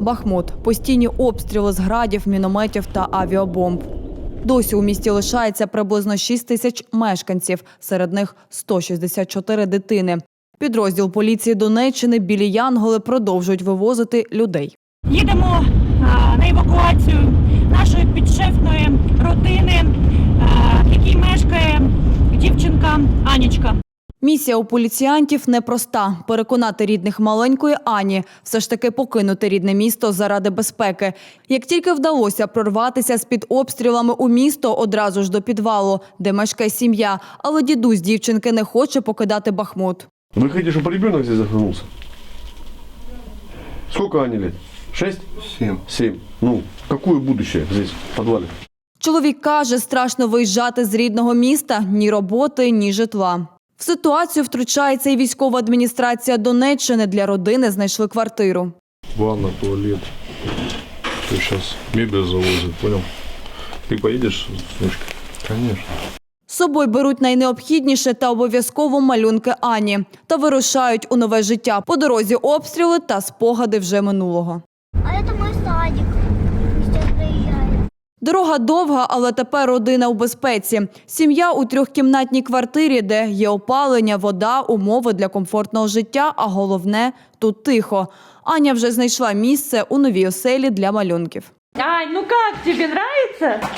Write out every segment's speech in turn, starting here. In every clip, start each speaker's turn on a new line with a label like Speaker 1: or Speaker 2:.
Speaker 1: Бахмут, постійні обстріли з градів, мінометів та авіабомб. Досі у місті лишається приблизно 6 тисяч мешканців, серед них 164 дитини. Підрозділ поліції Донеччини білі Янголи продовжують вивозити людей.
Speaker 2: Їдемо а, на евакуацію нашої підшефної родини, а, в якій мешкає дівчинка Анічка.
Speaker 1: Місія у поліціянтів непроста – переконати рідних маленької Ані все ж таки покинути рідне місто заради безпеки. Як тільки вдалося прорватися з-під обстрілами у місто одразу ж до підвалу, де мешкає сім'я, але дідусь дівчинки не хоче покидати Бахмут.
Speaker 3: Вы хотите, чтобы ребенок здесь захлебнулся? Сколько Ане лет? Шесть?
Speaker 4: Семь.
Speaker 3: Семь. Ну, какое будущее здесь, в подвале?
Speaker 1: Чоловік каже, страшно виїжджати з рідного міста – ні роботи, ні житла. В ситуацію втручається і військова адміністрація Донеччини. Для родини знайшли квартиру.
Speaker 4: Ванна, туалет. Ты сейчас мебель завозит, понял? Ты поедешь с внучкой? Конечно.
Speaker 1: З собою беруть найнеобхідніше та обов'язково малюнки Ані та вирушають у нове життя. По дорозі обстріли та спогади вже минулого. Дорога довга, але тепер родина у безпеці. Сім'я у трьохкімнатній квартирі, де є опалення, вода, умови для комфортного життя, а головне тут тихо. Аня вже знайшла місце у новій оселі для малюнків.
Speaker 2: Ань, ну як, тобі нравится?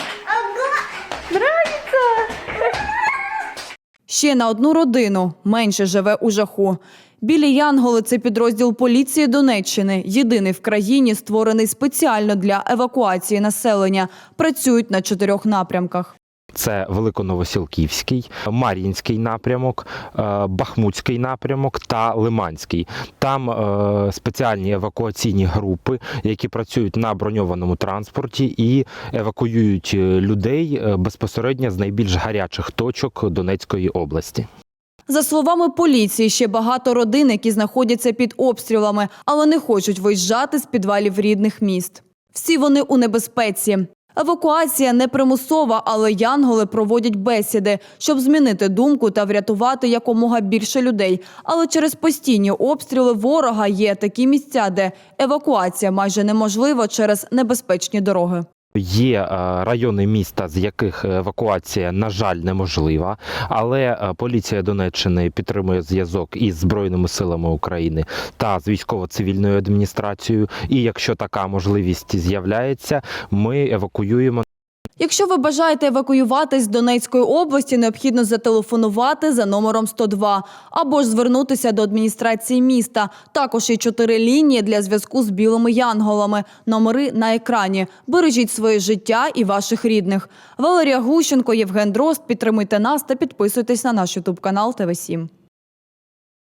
Speaker 1: Ще на одну родину менше живе у жаху. Білі Янголи це підрозділ поліції Донеччини, єдиний в країні, створений спеціально для евакуації населення. Працюють на чотирьох напрямках.
Speaker 5: Це Великоновосілківський, Мар'їнський напрямок, е, Бахмутський напрямок та Лиманський. Там е, спеціальні евакуаційні групи, які працюють на броньованому транспорті і евакуюють е, людей безпосередньо з найбільш гарячих точок Донецької області.
Speaker 1: За словами поліції, ще багато родин, які знаходяться під обстрілами, але не хочуть виїжджати з підвалів рідних міст. Всі вони у небезпеці. Евакуація не примусова, але янголи проводять бесіди, щоб змінити думку та врятувати якомога більше людей. Але через постійні обстріли ворога є такі місця, де евакуація майже неможлива через небезпечні дороги.
Speaker 5: Є е, райони міста, з яких евакуація, на жаль, неможлива, але е, поліція Донеччини підтримує зв'язок із Збройними силами України та з військово-цивільною адміністрацією. І якщо така можливість з'являється, ми евакуюємо
Speaker 1: Якщо ви бажаєте евакуюватись з Донецької області, необхідно зателефонувати за номером 102 або ж звернутися до адміністрації міста. Також є чотири лінії для зв'язку з білими янголами. Номери на екрані. Бережіть своє життя і ваших рідних. Валерія Гущенко, Євген Дрозд. Підтримуйте нас та підписуйтесь на наш ютуб канал ТВ 7